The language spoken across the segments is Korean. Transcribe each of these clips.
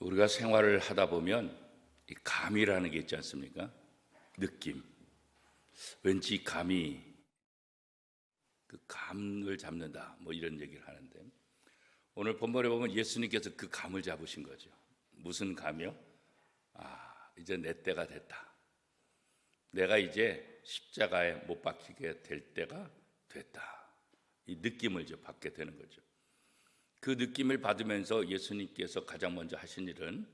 우리가 생활을 하다 보면 이 감이라는 게 있지 않습니까? 느낌. 왠지 이 감이 그 감을 잡는다. 뭐 이런 얘기를 하는데 오늘 본문에 보면 예수님께서 그 감을 잡으신 거죠. 무슨 감이요? 아, 이제 내 때가 됐다. 내가 이제 십자가에 못 박히게 될 때가 됐다. 이 느낌을 이제 받게 되는 거죠. 그 느낌을 받으면서 예수님께서 가장 먼저 하신 일은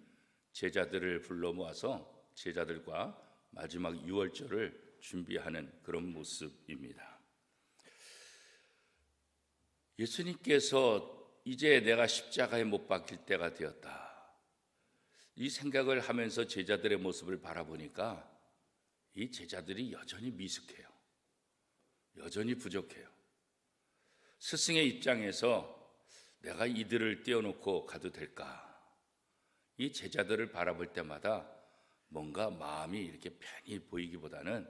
제자들을 불러 모아서 제자들과 마지막 유월절을 준비하는 그런 모습입니다. 예수님께서 이제 내가 십자가에 못 박힐 때가 되었다. 이 생각을 하면서 제자들의 모습을 바라보니까 이 제자들이 여전히 미숙해요. 여전히 부족해요. 스승의 입장에서 내가 이들을 떼어놓고 가도 될까? 이 제자들을 바라볼 때마다 뭔가 마음이 이렇게 편히 보이기보다는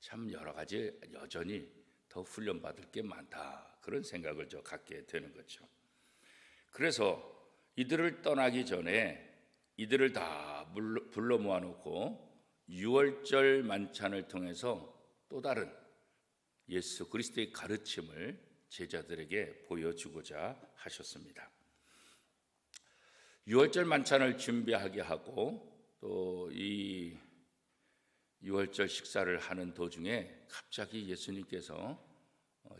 참 여러 가지 여전히 더 훈련받을 게 많다. 그런 생각을 저 갖게 되는 거죠. 그래서 이들을 떠나기 전에 이들을 다 불러 모아놓고 유월절 만찬을 통해서 또 다른 예수 그리스도의 가르침을 제자들에게 보여주고자 하셨습니다. 유월절 만찬을 준비하게 하고 또이 유월절 식사를 하는 도중에 갑자기 예수님께서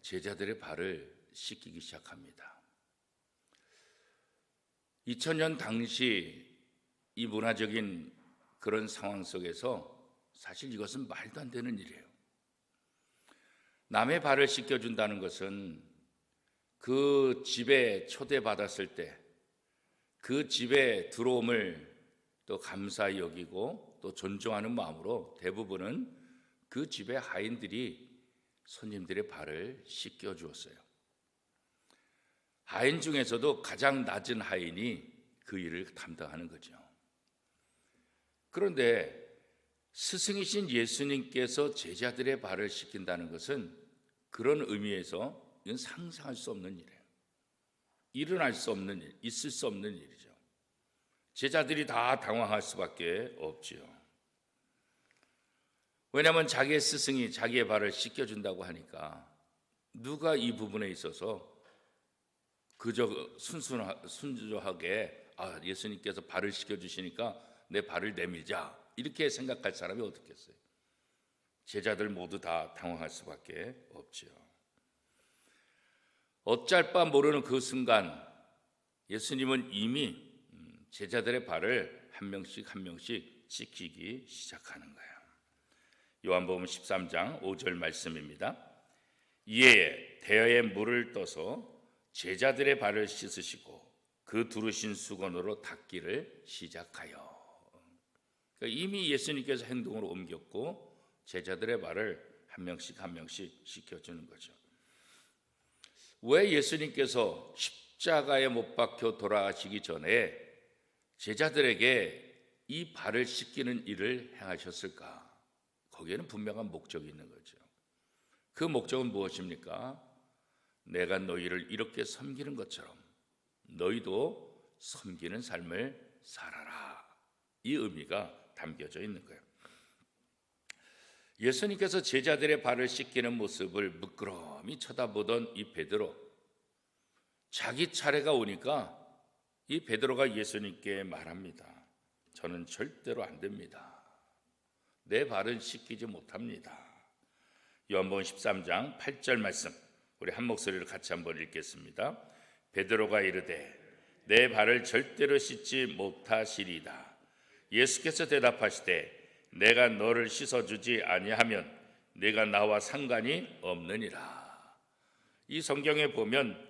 제자들의 발을 씻기기 시작합니다. 2000년 당시 이 문화적인 그런 상황 속에서 사실 이것은 말도 안 되는 일이에요. 남의 발을 씻겨준다는 것은 그 집에 초대받았을 때 그 집에 들어옴을 또 감사히 여기고 또 존중하는 마음으로 대부분은 그 집의 하인들이 손님들의 발을 씻겨 주었어요. 하인 중에서도 가장 낮은 하인이 그 일을 담당하는 거죠. 그런데 스승이신 예수님께서 제자들의 발을 씻긴다는 것은 그런 의미에서 이건 상상할 수 없는 일이에요. 일어날 수 없는 일, 있을 수 없는 일이죠. 제자들이 다 당황할 수밖에 없지요. 왜냐하면 자기의 스승이 자기의 발을 씻겨준다고 하니까 누가 이 부분에 있어서 그저 순수하게 아, 예수님께서 발을 씻겨주시니까 내 발을 내밀자 이렇게 생각할 사람이 어떻겠어요? 제자들 모두 다 당황할 수밖에 없지요. 어쩔 바 모르는 그 순간 예수님은 이미 음, 제자들의 발을 한 명씩 한 명씩 지키기 시작하는 거예요. 요한복음 13장 5절 말씀입니다. 이에 대여에 물을 떠서 제자들의 발을 씻으시고 그 두르신 수건으로 닦기를 시작하여 그러니까 이미 예수님께서 행동으로 옮겼고 제자들의 발을 한 명씩 한 명씩 씻겨주는 거죠. 왜 예수님께서 십자가에 못 박혀 돌아가시기 전에 제자들에게 이 발을 씻기는 일을 행하셨을까? 거기에는 분명한 목적이 있는 거죠. 그 목적은 무엇입니까? 내가 너희를 이렇게 섬기는 것처럼 너희도 섬기는 삶을 살아라. 이 의미가 담겨져 있는 거예요. 예수님께서 제자들의 발을 씻기는 모습을 무끄러미 쳐다보던 이 베드로 자기 차례가 오니까 이 베드로가 예수님께 말합니다. 저는 절대로 안 됩니다. 내 발은 씻기지 못합니다. 요한복음 13장 8절 말씀 우리 한 목소리로 같이 한번 읽겠습니다. 베드로가 이르되 내 발을 절대로 씻지 못하시리다. 예수께서 대답하시되 내가 너를 씻어 주지 아니하면 내가 나와 상관이 없느니라. 이 성경에 보면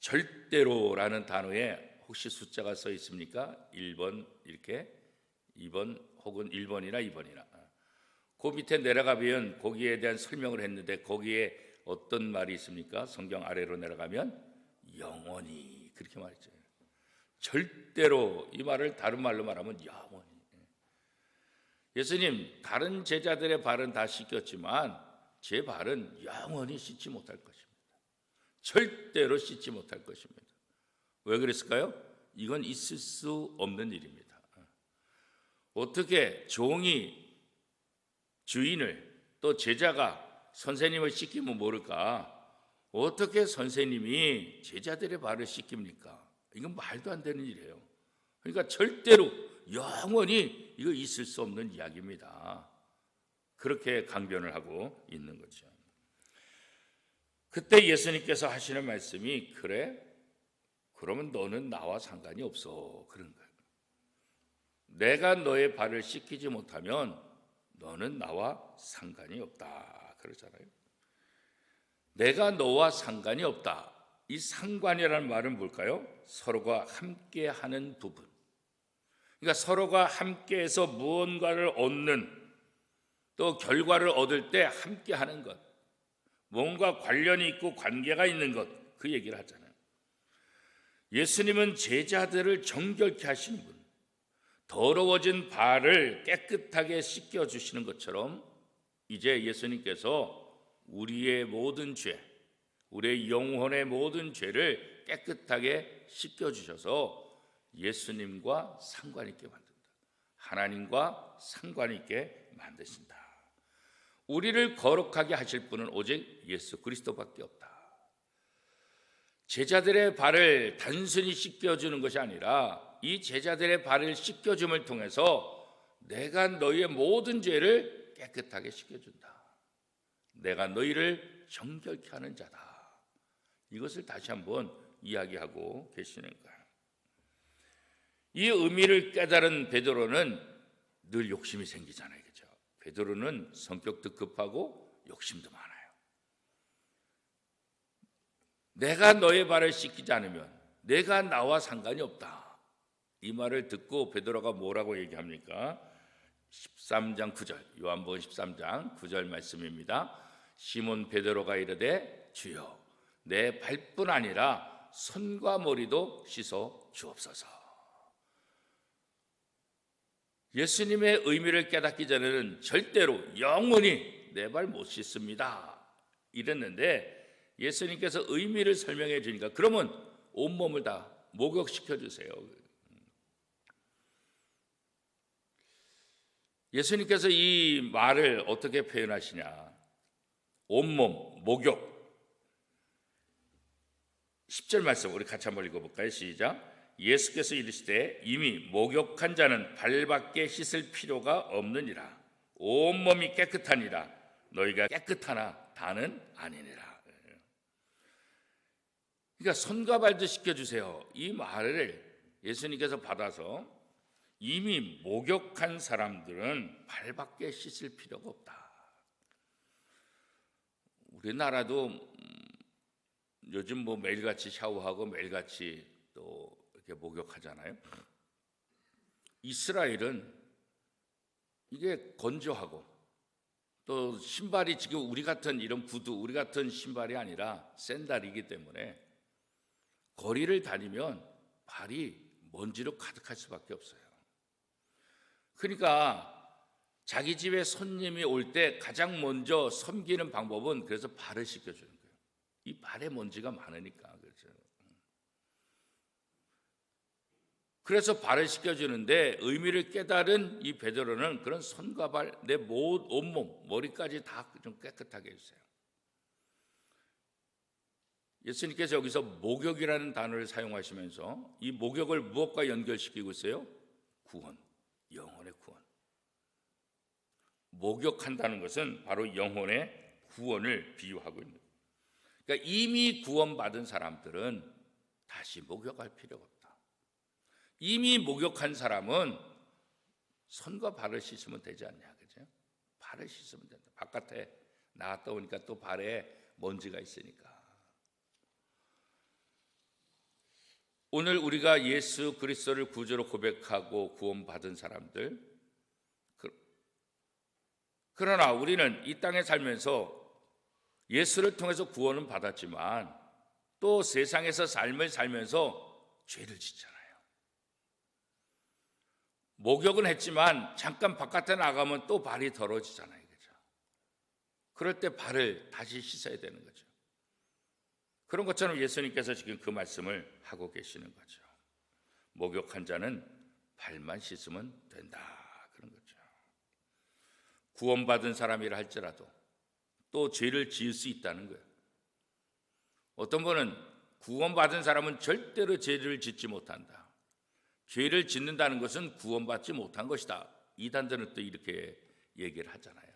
절대로라는 단어에 혹시 숫자가 써 있습니까? 1번 이렇게 2번 혹은 1번이나 2번이나. 그 밑에 내려가면 거기에 대한 설명을 했는데 거기에 어떤 말이 있습니까? 성경 아래로 내려가면 영원히 그렇게 말했죠. 절대로 이 말을 다른 말로 말하면 영원히. 예수님 다른 제자들의 발은 다 씻겼지만 제 발은 영원히 씻지 못할 것입니다. 절대로 씻지 못할 것입니다. 왜 그랬을까요? 이건 있을 수 없는 일입니다. 어떻게 종이 주인을 또 제자가 선생님을 씻기면 모를까? 어떻게 선생님이 제자들의 발을 씻깁니까? 이건 말도 안 되는 일이에요. 그러니까 절대로 영원히 이거 있을 수 없는 이야기입니다. 그렇게 강변을 하고 있는 거죠. 그때 예수님께서 하시는 말씀이 그래? 그러면 너는 나와 상관이 없어. 그런 거예요. 내가 너의 발을 씻기지 못하면 너는 나와 상관이 없다. 그러잖아요. 내가 너와 상관이 없다. 이 상관이라는 말은 뭘까요? 서로가 함께 하는 부분. 그러니까 서로가 함께해서 무언가를 얻는 또 결과를 얻을 때 함께 하는 것. 뭔가 관련이 있고 관계가 있는 것. 그 얘기를 하잖아요. 예수님은 제자들을 정결케 하시는 분. 더러워진 발을 깨끗하게 씻겨 주시는 것처럼 이제 예수님께서 우리의 모든 죄, 우리의 영혼의 모든 죄를 깨끗하게 씻겨 주셔서 예수님과 상관 있게 만든다. 하나님과 상관 있게 만드신다. 우리를 거룩하게 하실 분은 오직 예수 그리스도밖에 없다. 제자들의 발을 단순히 씻겨주는 것이 아니라 이 제자들의 발을 씻겨줌을 통해서 내가 너희의 모든 죄를 깨끗하게 씻겨준다. 내가 너희를 정결케 하는 자다. 이것을 다시 한번 이야기하고 계시는 거예요. 이 의미를 깨달은 베드로는 늘 욕심이 생기잖아요. 그죠? 베드로는 성격도 급하고 욕심도 많아요. 내가 너의 발을 씻기지 않으면 내가 나와 상관이 없다. 이 말을 듣고 베드로가 뭐라고 얘기합니까? 13장 9절 요한복음 13장 9절 말씀입니다. 시몬 베드로가 이르되 주여 내 발뿐 아니라 손과 머리도 씻어 주옵소서. 예수님의 의미를 깨닫기 전에는 절대로 영원히 내 발 못 씻습니다. 이랬는데 예수님께서 의미를 설명해 주니까 그러면 온몸을 다 목욕시켜 주세요. 예수님께서 이 말을 어떻게 표현하시냐? 온몸 목욕. 10절 말씀 우리 같이 한번 읽어 볼까요? 시작. 예수께서 이르시되 이미 목욕한 자는 발밖에 씻을 필요가 없느니라. 온 몸이 깨끗하니라. 너희가 깨끗하나 다는 아니니라. 그러니까 손과 발도 씻겨 주세요. 이 말을 예수님께서 받아서 이미 목욕한 사람들은 발밖에 씻을 필요가 없다. 우리나라도 음, 요즘 뭐 매일같이 샤워하고 매일같이 또 이렇게 목욕하잖아요. 이스라엘은 이게 건조하고 또 신발이 지금 우리 같은 이런 구두, 우리 같은 신발이 아니라 샌달이기 때문에 거리를 다니면 발이 먼지로 가득할 수밖에 없어요. 그러니까 자기 집에 손님이 올 때 가장 먼저 섬기는 방법은 그래서 발을 씻겨주는 거예요. 이 발에 먼지가 많으니까 그렇죠. 그래서 발을 씻겨주는데 의미를 깨달은 이 베드로는 그런 손과 발, 내 온몸, 머리까지 다 좀 깨끗하게 해주세요. 예수님께서 여기서 목욕이라는 단어를 사용하시면서 이 목욕을 무엇과 연결시키고 있어요? 구원, 영혼의 구원. 목욕한다는 것은 바로 영혼의 구원을 비유하고 있는 거예요. 그러니까 이미 구원받은 사람들은 다시 목욕할 필요가 없다. 이미 목욕한 사람은 손과 발을 씻으면 되지 않냐, 그죠? 발을 씻으면 된다. 바깥에 나갔다 오니까 또 발에 먼지가 있으니까. 오늘 우리가 예수 그리스도를 구주로 고백하고 구원받은 사람들 그, 그러나 우리는 이 땅에 살면서 예수를 통해서 구원은 받았지만 또 세상에서 삶을 살면서 죄를 짓잖아요. 목욕은 했지만 잠깐 바깥에 나가면 또 발이 더러워지잖아요. 그죠? 그럴 때 발을 다시 씻어야 되는 거죠. 그런 것처럼 예수님께서 지금 그 말씀을 하고 계시는 거죠. 목욕한 자는 발만 씻으면 된다. 그런 거죠. 구원받은 사람이라 할지라도 또 죄를 지을 수 있다는 거예요. 어떤 분은 구원받은 사람은 절대로 죄를 짓지 못한다. 죄를 짓는다는 것은 구원받지 못한 것이다. 이단들은 또 이렇게 얘기를 하잖아요.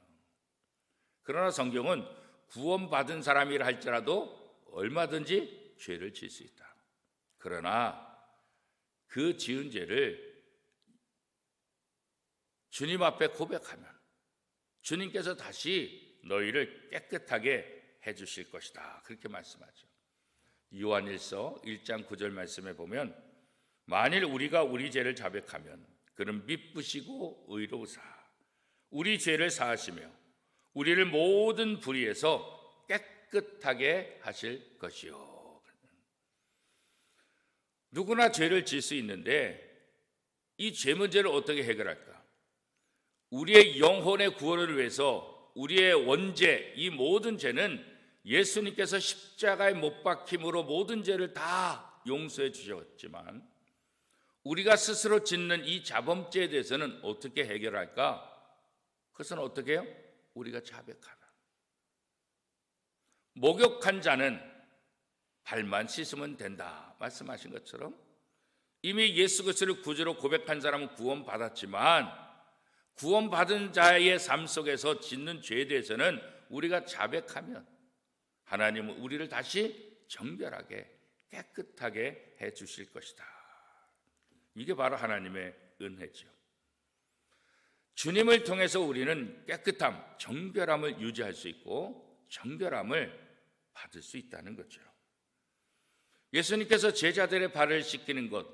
그러나 성경은 구원받은 사람이라 할지라도 얼마든지 죄를 지을 수 있다. 그러나 그 지은 죄를 주님 앞에 고백하면 주님께서 다시 너희를 깨끗하게 해 주실 것이다. 그렇게 말씀하죠. 요한일서 1장 9절 말씀에 보면 만일 우리가 우리 죄를 자백하면 그는 미쁘시고 의로우사 우리 죄를 사하시며 우리를 모든 불의에서 깨끗하게 하실 것이요. 누구나 죄를 질 수 있는데 이 죄 문제를 어떻게 해결할까? 우리의 영혼의 구원을 위해서 우리의 원죄, 이 모든 죄는 예수님께서 십자가에 못 박힘으로 모든 죄를 다 용서해 주셨지만 우리가 스스로 짓는 이 자범죄에 대해서는 어떻게 해결할까? 그것은 어떻게 해요? 우리가 자백하면. 목욕한 자는 발만 씻으면 된다. 말씀하신 것처럼 이미 예수 그리스도를 구주로 고백한 사람은 구원받았지만 구원받은 자의 삶 속에서 짓는 죄에 대해서는 우리가 자백하면 하나님은 우리를 다시 정결하게 깨끗하게 해 주실 것이다. 이게 바로 하나님의 은혜죠. 주님을 통해서 우리는 깨끗함, 정결함을 유지할 수 있고 정결함을 받을 수 있다는 거죠. 예수님께서 제자들의 발을 씻기는 것,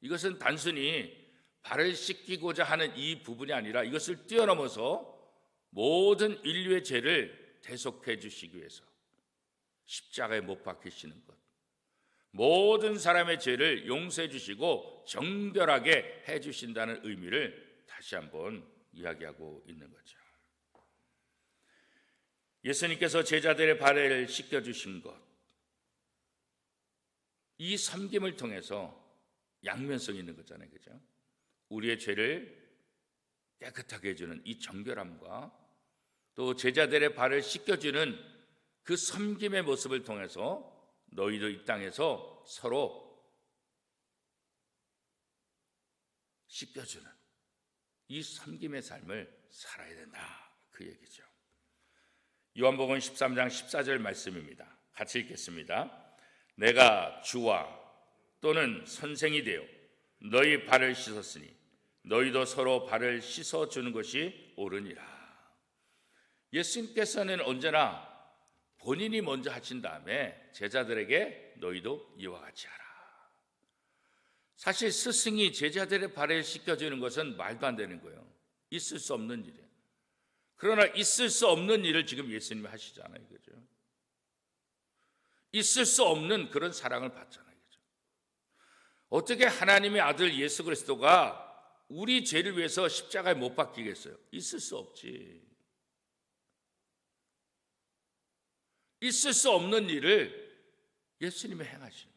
이것은 단순히 발을 씻기고자 하는 이 부분이 아니라 이것을 뛰어넘어서 모든 인류의 죄를 대속해 주시기 위해서 십자가에 못 박히시는 것, 모든 사람의 죄를 용서해 주시고 정결하게 해 주신다는 의미를 다시 한번 이야기하고 있는 거죠. 예수님께서 제자들의 발을 씻겨 주신 것, 이 섬김을 통해서 양면성이 있는 거잖아요. 그죠? 우리의 죄를 깨끗하게 해 주는 이 정결함과 또 제자들의 발을 씻겨 주는 그 섬김의 모습을 통해서 너희도 이 땅에서 서로 씻겨주는 이 섬김의 삶을 살아야 된다. 그 얘기죠. 요한복음 13장 14절 말씀입니다. 같이 읽겠습니다. 내가 주와 또는 선생이 되어 너희 발을 씻었으니 너희도 서로 발을 씻어 주는 것이 옳으니라. 예수님께서는 언제나 본인이 먼저 하신 다음에 제자들에게 너희도 이와 같이 하라. 사실 스승이 제자들의 발을 씻겨주는 것은 말도 안 되는 거예요. 있을 수 없는 일이에요. 그러나 있을 수 없는 일을 지금 예수님이 하시잖아요. 그죠? 있을 수 없는 그런 사랑을 받잖아요. 그죠? 어떻게 하나님의 아들 예수 그리스도가 우리 죄를 위해서 십자가에 못 박히겠어요? 있을 수 없지. 있을 수 없는 일을 예수님이 행하시는.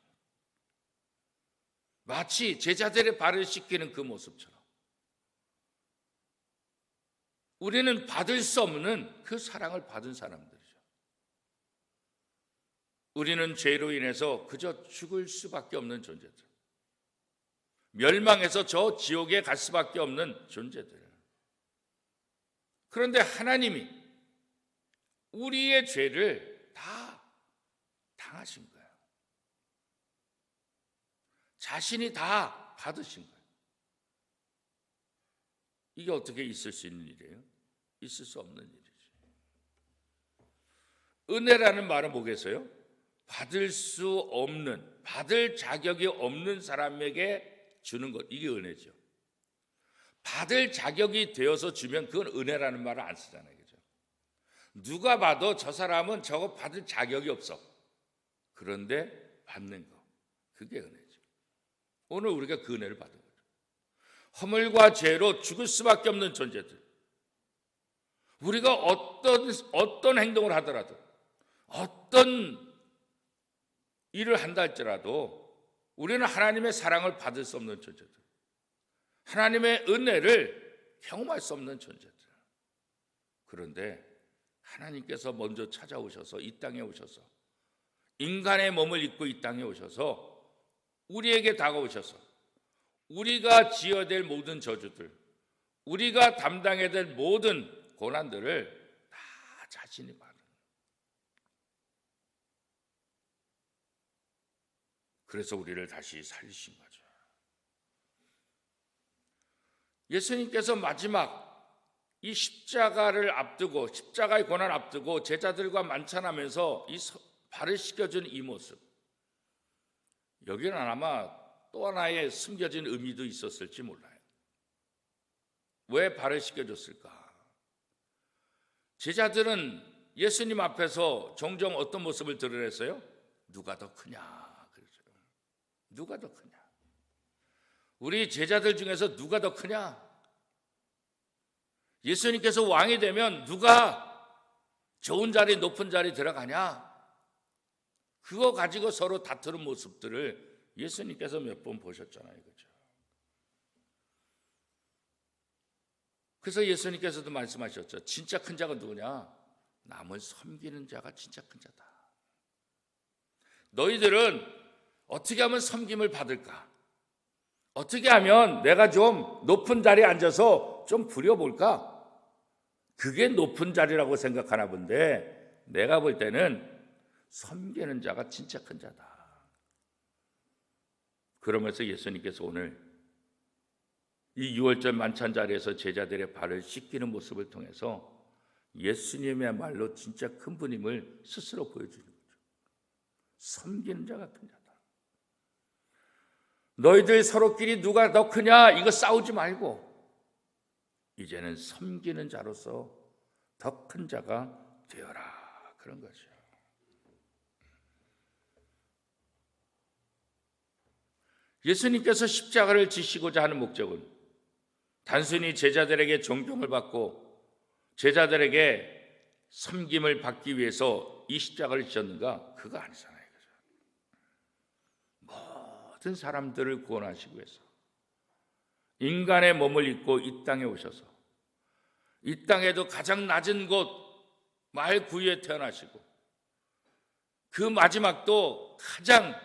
마치 제자들의 발을 씻기는 그 모습처럼. 우리는 받을 수 없는 그 사랑을 받은 사람들이죠. 우리는 죄로 인해서 그저 죽을 수밖에 없는 존재들. 멸망해서 저 지옥에 갈 수밖에 없는 존재들. 그런데 하나님이 우리의 죄를 다 당하신 거예요. 자신이 다 받으신 거예요. 이게 어떻게 있을 수 있는 일이에요? 있을 수 없는 일이죠. 은혜라는 말은 뭐겠어요? 받을 수 없는, 받을 자격이 없는 사람에게 주는 것. 이게 은혜죠. 받을 자격이 되어서 주면 그건 은혜라는 말을 안 쓰잖아요. 그죠? 누가 봐도 저 사람은 저거 받을 자격이 없어. 그런데 받는 거. 그게 은혜죠. 오늘 우리가 그 은혜를 받은 거죠. 허물과 죄로 죽을 수밖에 없는 존재들. 우리가 어떤, 어떤 행동을 하더라도, 어떤 일을 한다 할지라도 우리는 하나님의 사랑을 받을 수 없는 존재들. 하나님의 은혜를 경험할 수 없는 존재들. 그런데 하나님께서 먼저 찾아오셔서 이 땅에 오셔서 인간의 몸을 입고 이 땅에 오셔서 우리에게 다가오셔서 우리가 지어야 될 모든 저주들, 우리가 담당해야 될 모든 고난들을 다 자신이 받은. 그래서 우리를 다시 살리신 거죠. 예수님께서 마지막 이 십자가를 앞두고 십자가의 고난 앞두고 제자들과 만찬하면서 이 발을 씻겨준 이 모습 여기는 아마 또 하나의 숨겨진 의미도 있었을지 몰라요. 왜 발을 씻겨줬을까? 제자들은 예수님 앞에서 종종 어떤 모습을 드러냈어요? 누가 더 크냐? 그렇죠. 누가 더 크냐? 우리 제자들 중에서 누가 더 크냐? 예수님께서 왕이 되면 누가 좋은 자리, 높은 자리 들어가냐? 그거 가지고 서로 다투는 모습들을 예수님께서 몇 번 보셨잖아요. 그죠? 그래서 예수님께서도 말씀하셨죠. 진짜 큰 자가 누구냐? 남을 섬기는 자가 진짜 큰 자다. 너희들은 어떻게 하면 섬김을 받을까? 어떻게 하면 내가 좀 높은 자리에 앉아서 좀 부려볼까? 그게 높은 자리라고 생각하나 본데 내가 볼 때는 섬기는 자가 진짜 큰 자다. 그러면서 예수님께서 오늘 이 6월절 만찬 자리에서 제자들의 발을 씻기는 모습을 통해서 예수님의 말로 진짜 큰 분임을 스스로 보여주는 거죠. 섬기는 자가 큰 자다. 너희들 서로끼리 누가 더 크냐 이거 싸우지 말고 이제는 섬기는 자로서 더 큰 자가 되어라 그런 거죠. 예수님께서 십자가를 지시고자 하는 목적은 단순히 제자들에게 존경을 받고 제자들에게 섬김을 받기 위해서 이 십자가를 지셨는가? 그거 아니잖아요. 모든 사람들을 구원하시기 위해서 인간의 몸을 입고 이 땅에 오셔서 이 땅에도 가장 낮은 곳말 구유에 태어나시고 그 마지막도 가장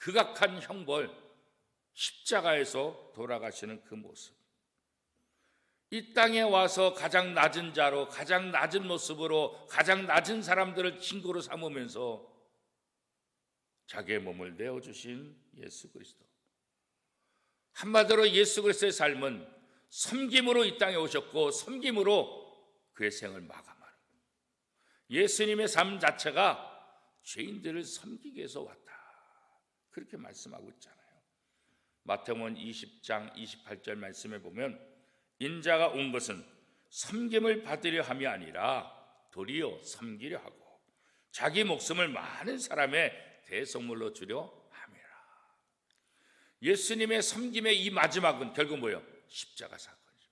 극악한 형벌 십자가에서 돌아가시는 그 모습. 이 땅에 와서 가장 낮은 자로 가장 낮은 모습으로 가장 낮은 사람들을 친구로 삼으면서 자기의 몸을 내어 주신 예수 그리스도. 한마디로 예수 그리스도의 삶은 섬김으로 이 땅에 오셨고 섬김으로 그의 생을 마감하는 예수님의 삶 자체가 죄인들을 섬기기 위해서 왔다. 그렇게 말씀하고 있잖아요. 마태복음 20장 28절 말씀에 보면 인자가 온 것은 섬김을 받으려 함이 아니라 도리어 섬기려 하고 자기 목숨을 많은 사람의 대성물로 주려 함이라. 예수님의 섬김의 이 마지막은 결국 뭐예요? 십자가 사건이죠.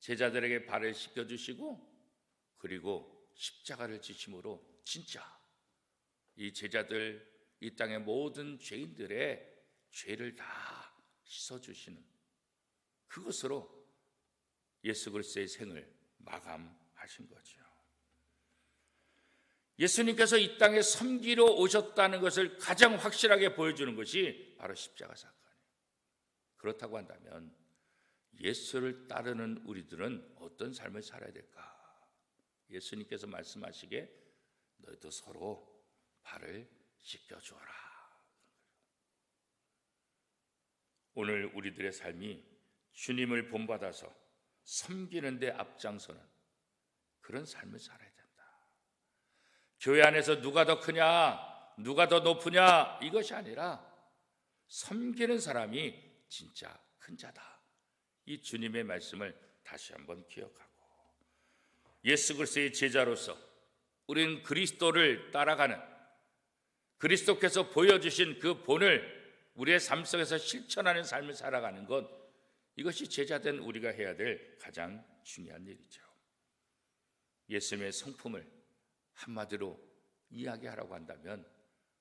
제자들에게 발을 씻겨 주시고 그리고 십자가를 지심으로 진짜 이 제자들 이 땅의 모든 죄인들의 죄를 다 씻어 주시는 그것으로 예수 그리스도의 생을 마감하신 거죠. 예수님께서 이 땅에 섬기러 오셨다는 것을 가장 확실하게 보여주는 것이 바로 십자가 사건이에요. 그렇다고 한다면 예수를 따르는 우리들은 어떤 삶을 살아야 될까? 예수님께서 말씀하시게 너희도 서로 발을 씻겨주어라. 오늘 우리들의 삶이 주님을 본받아서 섬기는 데 앞장서는 그런 삶을 살아야 된다. 교회 안에서 누가 더 크냐, 누가 더 높으냐 이것이 아니라 섬기는 사람이 진짜 큰 자다. 이 주님의 말씀을 다시 한번 기억하고 예수 그리스도의 제자로서 우리는 그리스도를 따라가는 그리스도께서 보여주신 그 본을 우리의 삶 속에서 실천하는 삶을 살아가는 것 이것이 제자된 우리가 해야 될 가장 중요한 일이죠. 예수님의 성품을 한마디로 이야기하라고 한다면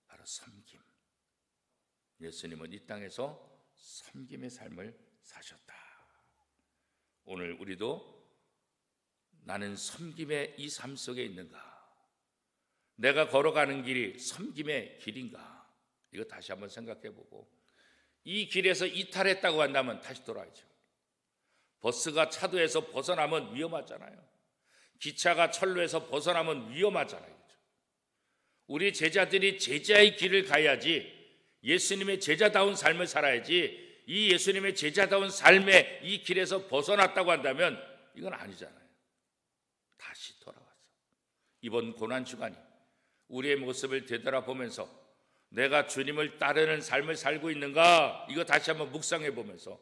바로 섬김, 예수님은 이 땅에서 섬김의 삶을 사셨다. 오늘 우리도 나는 섬김의 이 삶 속에 있는가? 내가 걸어가는 길이 섬김의 길인가? 이거 다시 한번 생각해 보고 이 길에서 이탈했다고 한다면 다시 돌아야죠. 버스가 차도에서 벗어나면 위험하잖아요. 기차가 철로에서 벗어나면 위험하잖아요. 우리 제자들이 제자의 길을 가야지 예수님의 제자다운 삶을 살아야지 이 예수님의 제자다운 삶의 이 길에서 벗어났다고 한다면 이건 아니잖아요. 다시 돌아와서 이번 고난 주간이 우리의 모습을 되돌아보면서 내가 주님을 따르는 삶을 살고 있는가 이거 다시 한번 묵상해 보면서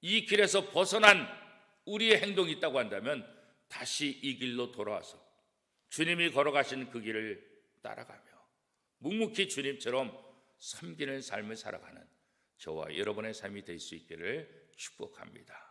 이 길에서 벗어난 우리의 행동이 있다고 한다면 다시 이 길로 돌아와서 주님이 걸어가신 그 길을 따라가며 묵묵히 주님처럼 섬기는 삶을 살아가는 저와 여러분의 삶이 될 수 있기를 축복합니다.